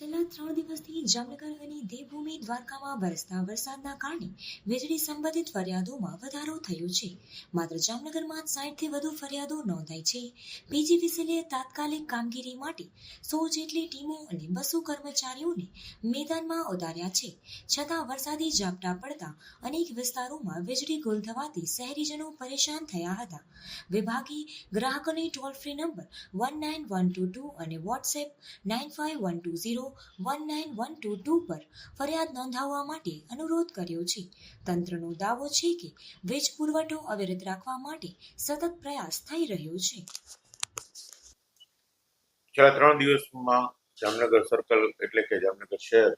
છેલ્લા ત્રણ દિવસથી જામનગર અને દેવભૂમિ દ્વારકામાં વરસતા વરસાદના કારણે વીજળી સંબંધિત ફરિયાદોમાં વધારો થયો છે. માત્ર જામનગરમાં સાઠથી વધુ ફરિયાદો નોંધાઈ છે. પીજીવીસીએલે તાત્કાલિક કામગીરી માટે સો જેટલી ટીમો અને બસો કર્મચારીઓને મેદાનમાં ઉતાર્યા છે. છતાં વરસાદી ઝાપટા પડતા અનેક વિસ્તારોમાં વીજળી ગુલ થવાથી શહેરીજનો પરેશાન થયા હતા. વિભાગે ગ્રાહકોને toll free number one nine one two two અને WhatsApp nine five one two zero one nine one two two પર ફરિયાદ નોંધાવવા માટે અનુરોધ કર્યો છે. તંત્રનો દાવો છે કે વીજ પુરવઠો અવિરત રાખવા માટે સતત પ્રયાસ થઈ રહ્યો છે. છેલ્લા ત્રણ દિવસમાં જામનગર સર્કલ એટલે કે જામનગર શહેર,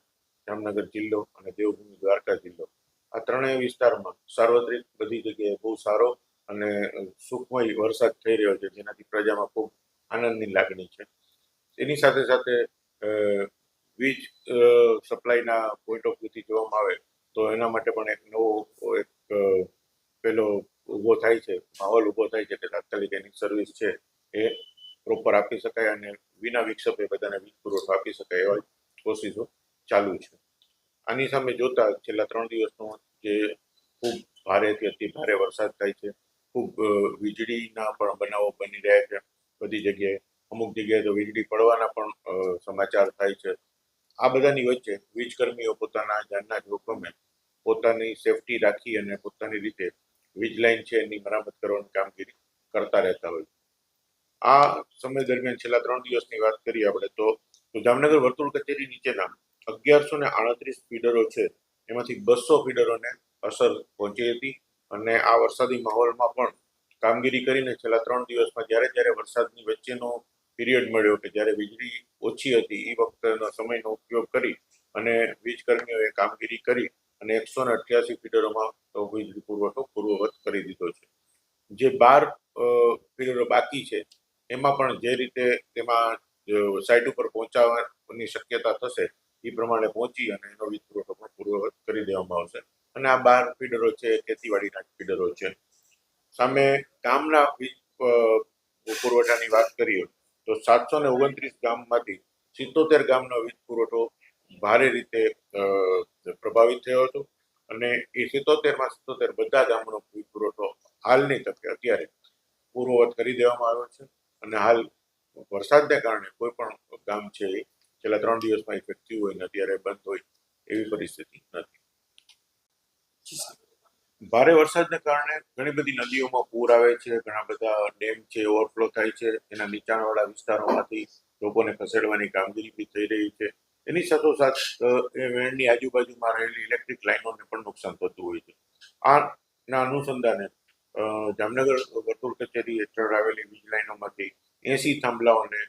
જામનગર જિલ્લો અને દેવભૂમિ દ્વારકા જિલ્લો આ ત્રણેય વિસ્તારમાં સાર્વત્રિક બધી જગ્યાએ બહુ સારો અને સુખમય વરસાદ થઈ રહ્યો છે, જેનાથી પ્રજામાં ખૂબ આનંદની લાગણી છે. એની સાથે સાથે વીજ સપ્લાયના પોઈન્ટ ઓફ વ્યૂથી જોવામાં આવે, તો એના માટે પણ એક નવો, એક પેલો ઊભો થાય છે, માહોલ ઊભો થાય છે કે તાત્કાલિક એની સર્વિસ છે એ પ્રોપર આપી શકાય અને વિના વિક્ષેપે બધાને વીજ પુરવઠો આપી શકાય એવા કોશિશો ચાલુ છે. આની સામે જોતા છેલ્લા ત્રણ દિવસનો જે ખૂબ ભારેથી અતિ ભારે વરસાદ થાય છે, ખૂબ વીજળીના પણ બનાવો બની રહ્યા છે. બધી જગ્યાએ અમુક જગ્યાએ તો વીજળી પડવાના પણ સમાચાર થાય છે. આ બધાની વચ્ચે વીજ કર્મીઓ પોતાના જાનના જોખમે પોતાની સેફટી રાખી અને પોતાની રીતે વીજ લાઈન છે એની મરામત કરવાની કામગીરી કરતા રહેતા હોય. આ સમય દરમિયાન છેલ્લા ત્રણ દિવસની વાત કરીએ આપણે તો જામનગર વર્તુળ કચેરી નીચેના અગિયારસો ને આડત્રીસ ફીડરો છે, એમાંથી બસો ફીડરોને અસર પહોંચી હતી અને આ વરસાદી માહોલમાં પણ કામગીરી કરીને છેલ્લા ત્રણ દિવસમાં જ્યારે જ્યારે વરસાદની વચ્ચેનો પીરિયડ મળ્યો કે જ્યારે વીજળી ઓછી હતી. એ વખતનો સમયનો ઉપયોગ કરી અને વીજકર્મીઓએ કામગીરી કરી અને એકસો ને અઠ્યાસી ફીડરોમાં વીજળી પુરવઠો પૂર્વવત કરી દીધો છે. જે બાર ફીડરો બાકી છે, એમાં પણ જે રીતે તેમાં સાઇટ ઉપર પહોંચાવાની શક્યતા થશે એ પ્રમાણે પહોંચી અને એનો વીજ પુરવઠો પણ પૂર્વવત કરી દેવામાં આવશે. અને આ બાર ફીડરો છે ખેતીવાડીના ફીડરો છે. સામે ગામના વીજ પુરવઠાની વાત કરીએ તો સાતસો ને ઓગણત્રીસ ગામમાંથી સિત્તોતેર ગામનો વીજ પુરવઠો ભારે રીતે પ્રભાવિત થયો હતો. અને એ સિત્તોતેરમાં સિત્તોતેર બધા ગામનો વીજ પુરવઠો હાલની તકે અત્યારે પૂર્વવત કરી દેવામાં આવ્યો છે. અને હાલ વરસાદને કારણે કોઈ પણ ગામ છે એ છેલ્લા ત્રણ દિવસમાં ઇફેક્ટ થયું હોય ને અત્યારે બંધ હોય એવી પરિસ્થિતિ નથી. ભારે વરસાદને કારણે ઘણી બધી નદીઓમાં પૂર આવે છે, ઘણા બધા ડેમ છે, ઓવરફ્લો થાય છે, એના નીચાણવાળા વિસ્તારોમાંથી લોકોને ખસેડવાની કામગીરી બી થઈ રહી છે. એની સાથોસાથ એ વેણની આજુબાજુમાં રહેલી ઇલેક્ટ્રિક લાઇનોને પણ નુકસાન થતું હોય છે. આના અનુસંધાને જામનગર વર્તુળ કચેરી હેઠળ આવેલી વીજ લાઇનોમાંથી એસી થાંભલાઓને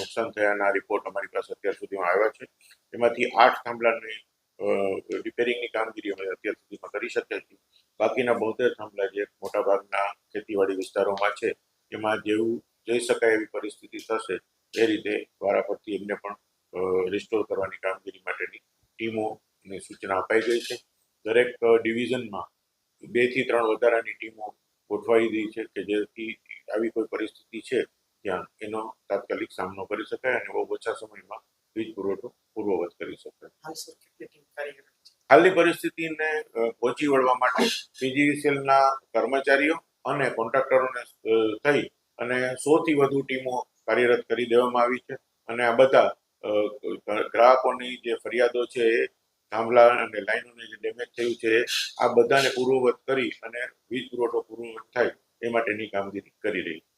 નુકસાન થયાના રિપોર્ટ અમારી પાસે અત્યાર સુધીમાં આવ્યા છે. એમાંથી આઠ થાંભલાની રિપેરિંગની કામગીરી અમે અત્યાર સુધીમાં કરી શક્યા છીએ. બાકીના બોતેર થાંભલા જે મોટાભાગના ખેતીવાડી વિસ્તારોમાં છે, એમાં જેવું જઈ શકાય એવી પરિસ્થિતિ થશે, એ રીતે વારાફરતી એમને પણ રિસ્ટોર કરવાની કામગીરી માટેની ટીમોને સૂચના અપાઈ ગઈ છે. દરેક ડિવિઝનમાં બેથી ત્રણ વધારાની ટીમો ગોઠવાઈ દીધી છે કે જેથી આવી કોઈ પરિસ્થિતિ છે ત્યાં એનો તાત્કાલિક સામનો કરી શકાય અને બહુ ઓછા સમયમાં વીજ પુરવઠો પૂર્વવત કરી શકાય. હાલની પરિસ્થિતિને પહોંચી વળવા માટે પીજીવીસીએલના કર્મચારીઓ અને કોન્ટ્રાક્ટરોને થઈ અને સો થી વધુ ટીમો કાર્યરત કરી દેવામાં આવી છે. અને આ બધા ગ્રાહકોની જે ફરિયાદો છે એ થાંભલા અને લાઈનોને જે ડેમેજ થયું છે આ બધાને પૂર્વવત કરી અને વીજ પુરવઠો પૂર્વવત થાય એ માટેની કામગીરી કરી રહી છે.